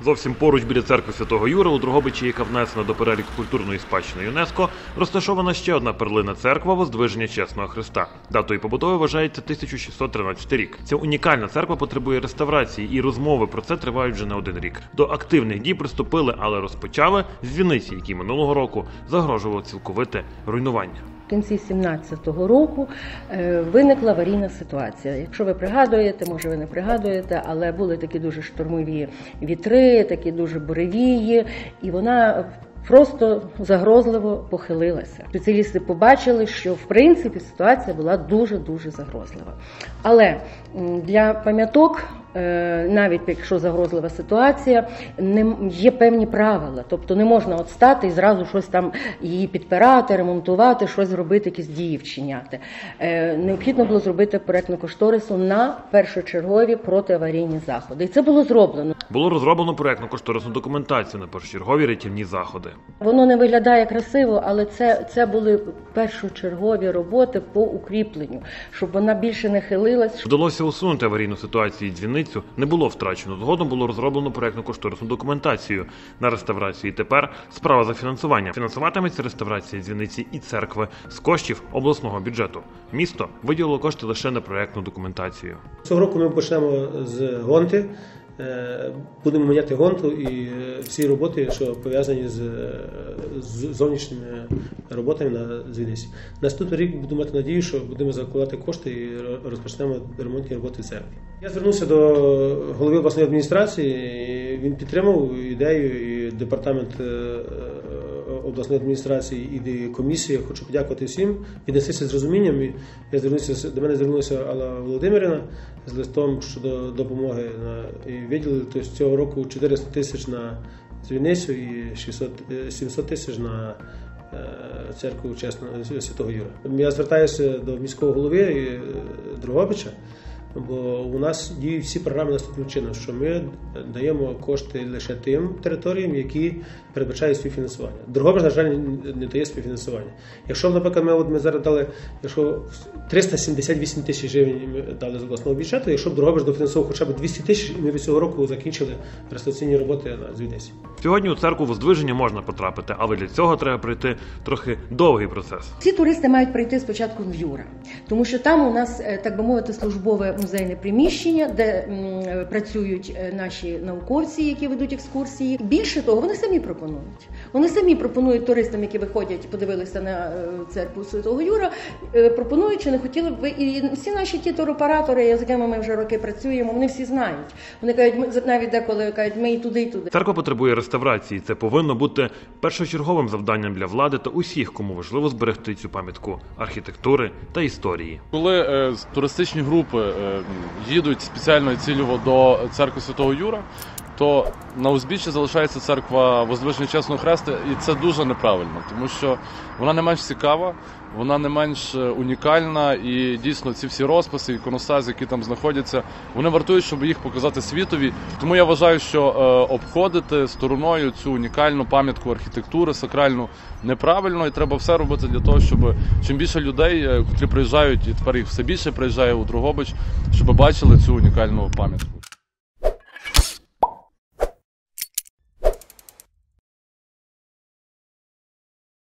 Зовсім поруч біля церкви Святого Юра у Дрогобичі, яка внесена до переліку культурної спадщини ЮНЕСКо, розташована ще одна перлина церква Воздвиження Чесного Христа. Датою побудови вважається 1613 рік. Ця унікальна церква потребує реставрації, і розмови про це тривають вже не один рік. До активних дій приступили, але розпочали з дзвіниці, якій минулого року загрожувало цілковите руйнування. Кінці 17-го року е, виникла аварійна ситуація. Якщо ви пригадуєте, може ви не пригадуєте, але були такі дуже штормові вітри, такі дуже буревії, і вона просто загрозливо похилилася. Спеціалісти побачили, що в принципі ситуація була дуже дуже загрозлива. Але для пам'яток. Е, Навіть якщо загрозлива ситуація, не є певні правила, тобто не можна от стати і зразу щось там її підпирати, ремонтувати, щось робити, якісь дії вчиняти. Е, Необхідно було зробити проектну кошторису на першочергові протиаварійні заходи, і це було зроблено. Було розроблено проектну кошторисну документацію на першочергові рятівні заходи. Воно не виглядає красиво, але це, це були першочергові роботи по укріпленню, щоб вона більше не хилилась, Вдалося усунути аварійну ситуацію і дзвіницю не було втрачено. Згодом було розроблено проєктно кошторисну документацію на реставрацію. І тепер справа за фінансування. Фінансуватиметься реставрація дзвіниці і церкви з коштів обласного бюджету. Місто виділило кошти лише на проєктну документацію. Цього року ми почнемо з гонти. Е, Будемо міняти гонту і е, всі роботи, що пов'язані з, е, зовнішніми роботами на звідси. Наступний рік буду мати надію, що будемо закладати кошти і розпочнемо ремонтні роботи в церкві. Я звернувся до голови обласної адміністрації. Він підтримав ідею і департамент обласної адміністрації і де комісія. Хочу подякувати всім. Віднестися з розумінням. Я звернувся до мене звернулася Алла Володимирівна з листом щодо допомоги на і виділили тобто, цього року 400 тисяч на дзвіницю і 600, е, 700 тисяч на е, церкву чесного святого Юра. Я звертаюся до міського голови е, Дрогобича. Бо у нас діють всі програми наступним чином, що ми даємо кошти лише тим територіям, які передбачають співфінансування. Дрогобич, на жаль, не дає співфінансування. Якщо, наприклад, ми, от ми зараз дали, якщо 378 тисяч гривень ми дали з обласного бюджету, якщо б Дрогобич дофінансував хоча б 200 тисяч, ми від цього року закінчили реставраційні роботи на Звідниці. Сьогодні у церкву Воздвиження можна потрапити, але для цього треба пройти трохи довгий процес. Ці туристи мають прийти спочатку в Юра, тому що там у нас, е, так би мовити, службове музейне приміщення, де м, е, працюють е, наші науковці, які ведуть екскурсії. Більше того, вони самі пропонують. Вони самі пропонують туристам, які виходять, подивилися на церкву Святого Юра, пропонують, чи не хотіли б ви. І всі наші ті туроператори, з якими ми вже роки працюємо, вони всі знають. Вони кажуть, ми навіть деколи кажуть, ми і туди, і туди. Церква потребує реставрації. Це повинно бути першочерговим завданням для влади та усіх, кому важливо зберегти цю пам'ятку архітектури та історії. Коли е, туристичні групи е, їдуть спеціально цільово до церкви Святого Юра, то на узбіччі залишається церква Воздвиження Чесного Хреста, і це дуже неправильно, тому що вона не менш цікава, вона не менш е, унікальна, і дійсно ці всі розписи, іконостази, які там знаходяться, вони вартують, щоб їх показати світові. Тому я вважаю, що е, обходити стороною цю унікальну пам'ятку архітектури, сакральну неправильно, і треба все робити для того, щоб чим більше людей, е, котрі приїжджають, і тепер їх все більше приїжджає у Дрогобич, щоб бачили цю унікальну пам'ятку.